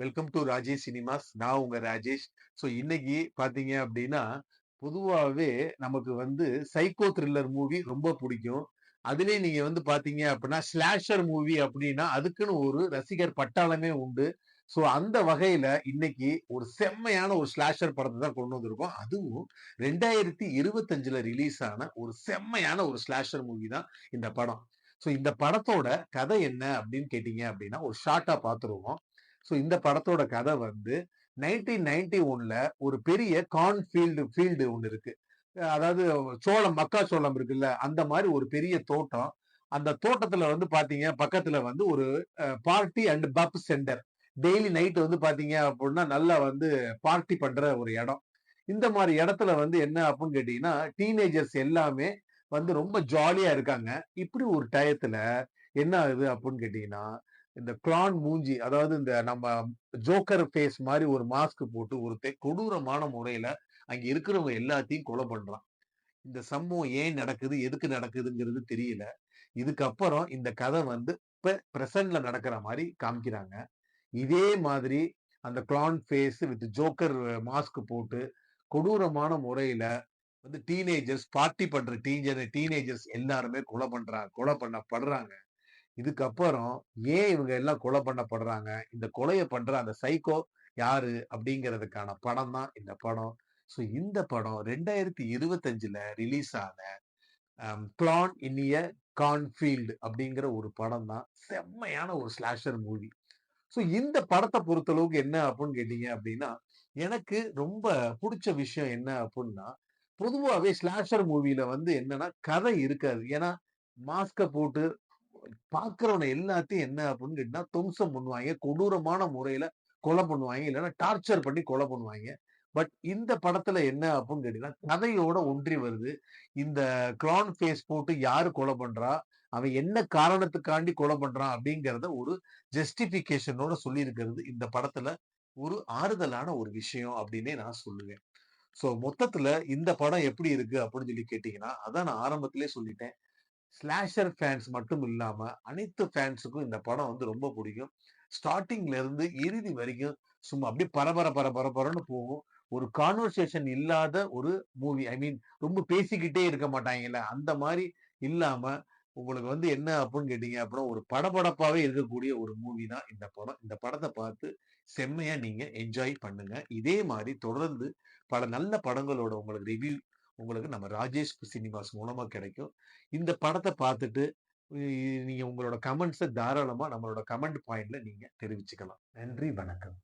Welcome to Rajesh cinemas நான் உங்க Rajesh so இன்னைக்கு பாத்தீங்க அப்படின்னா பொதுவாகவே நமக்கு வந்து சைக்கோ த்ரில்லர் மூவி ரொம்ப பிடிக்கும். அதுலேயே நீங்க வந்து பாத்தீங்க அப்படின்னா ஸ்லாஷர் மூவி அப்படின்னா அதுக்குன்னு ஒரு ரசிகர் பட்டாளமே உண்டு. ஸோ அந்த வகையில இன்னைக்கு ஒரு செம்மையான ஒரு ஸ்லாஷர் படத்தை தான் கொண்டு வந்திருக்கோம். அதுவும் ரெண்டாயிரத்தி இருபத்தஞ்சுல ரிலீஸ் ஆன ஒரு செம்மையான ஒரு ஸ்லாஷர் மூவி தான் இந்த படம். ஸோ இந்த படத்தோட கதை என்ன அப்படின்னு கேட்டீங்க அப்படின்னா ஒரு ஷார்ட்டா பார்த்துருவோம். ஸோ இந்த படத்தோட கதை வந்து நைன்டீன் நைன்டி ஒன்ல ஒரு பெரிய கார்ன் ஃபீல்டு ஃபீல்டு ஒன்று இருக்கு. அதாவது சோளம் மக்கா சோளம் இருக்குல்ல அந்த மாதிரி ஒரு பெரிய தோட்டம். அந்த தோட்டத்துல வந்து பாத்தீங்க பக்கத்துல வந்து ஒரு party and pub centre daily night வந்து பாத்தீங்க அப்படின்னா நல்லா வந்து பார்ட்டி பண்ற ஒரு இடம். இந்த மாதிரி இடத்துல வந்து என்ன அப்படின்னு கேட்டீங்கன்னா டீனேஜர்ஸ் எல்லாமே வந்து ரொம்ப ஜாலியா இருக்காங்க. இப்படி ஒரு டயத்துல என்ன ஆகுது அப்படின்னு கேட்டீங்கன்னா இந்த கிளான் மூஞ்சி அதாவது இந்த நம்ம ஜோக்கர் ஃபேஸ் மாதிரி ஒரு மாஸ்க் போட்டு ஒருத்தர் கொடூரமான முறையில அங்க இருக்கிறவங்க எல்லாத்தையும் கொலை பண்றான். இந்த சம்பவம் ஏன் நடக்குது எதுக்கு நடக்குதுங்கிறது தெரியல. இதுக்கப்புறம் இந்த கதை வந்து இப்ப பிரசன்ட்ல நடக்கிற மாதிரி காமிக்கிறாங்க. இதே மாதிரி அந்த clown face with joker mask போட்டு கொடூரமான முறையில வந்து டீனேஜர்ஸ் பார்ட்டி பண்ற டீனேஜர் டீனேஜர்ஸ் எல்லாருமே கொலை பண்றாங்க கொலை பண்ணப்படுறாங்க இதுக்கப்புறம் ஏன் இவங்க எல்லாம் கொலை பண்ணப்படுறாங்க? இந்த கொலையை பண்ற அந்த சைக்கோ யாரு? அப்படிங்கிறதுக்கான படம் தான் இந்த படம். ஸோ இந்த படம் ரெண்டாயிரத்தி இருபத்தஞ்சுல ரிலீஸ் ஆன பிளான் இன்னிய கான்ஃபீல்டு அப்படிங்கிற ஒரு படம் தான். செம்மையான ஒரு ஸ்லாஷர் மூவி ஸோ இந்த படத்தை பொறுத்தளவுக்கு என்ன அப்படின்னு கேட்டீங்க அப்படின்னா எனக்கு ரொம்ப பிடிச்ச விஷயம் என்ன அப்படின்னா பொதுவாகவே ஸ்லாஷர் மூவியில் வந்து என்னன்னா கதை இருக்காது. ஏன்னா மாஸ்கை போட்டு பாக்குறவன எல்லாத்தையும் என்ன அப்படின்னு கேட்டீங்கன்னா தும்சம் பண்ணுவாங்க. கொடூரமான முறையில கொலை பண்ணுவாங்க. இல்லைன்னா டார்ச்சர் பண்ணி கொலை பண்ணுவாங்க. பட் இந்த படத்துல என்ன அப்படின்னு கேட்டீங்கன்னா கதையோட ஒன்றி வருது. இந்த கிரான் ஃபேஸ் போட்டு யாரு கொலை பண்றா? அவன் என்ன காரணத்துக்காண்டி கொலை பண்றான்? அப்படிங்கிறத ஒரு ஜஸ்டிபிகேஷனோட சொல்லியிருக்கிறது இந்த படத்துல ஒரு ஆறுதலான ஒரு விஷயம் அப்படின்னே நான் சொல்லுவேன். ஸோ மொத்தத்துல இந்த படம் எப்படி இருக்கு அப்படின்னு சொல்லி கேட்டீங்கன்னா அதான் நான் ஆரம்பத்திலே சொல்லிட்டேன். ஸ்லாஷர் ஃபேன்ஸ் மட்டும் இல்லாம அனைத்து ஃபேன்ஸுக்கும் இந்த படம் வந்து ரொம்ப பிடிக்கும். ஸ்டார்டிங்ல இருந்து இறுதி வரைக்கும் சும்மா அப்படியே பரபர பரபர போகும். ஒரு கான்வர்சேஷன் இல்லாத ஒரு மூவி ஐ மீன் ரொம்ப பேசிக்கிட்டே இருக்க மாட்டாங்கல்ல. அந்த மாதிரி இல்லாம உங்களுக்கு வந்து என்ன அப்படின்னு கேட்டீங்க அப்புறம் ஒரு படபடப்பாவே இருக்கக்கூடிய ஒரு மூவி தான் இந்த படம். இந்த படத்தை பார்த்து செம்மையா நீங்க என்ஜாய் பண்ணுங்க. இதே மாதிரி தொடர்ந்து பல நல்ல படங்களோட உங்களுக்கு ரிவ்யூ உங்களுக்கு நம்ம ராஜேஷ் சினிமாஸ் மூலமாக கிடைக்கும். இந்த படத்தை பார்த்துட்டு நீங்கள் உங்களோட கமெண்ட்ஸை தாராளமாக நம்மளோட கமெண்ட் பாயிண்டில் நீங்கள் தெரிவிச்சுக்கலாம். நன்றி வணக்கம்.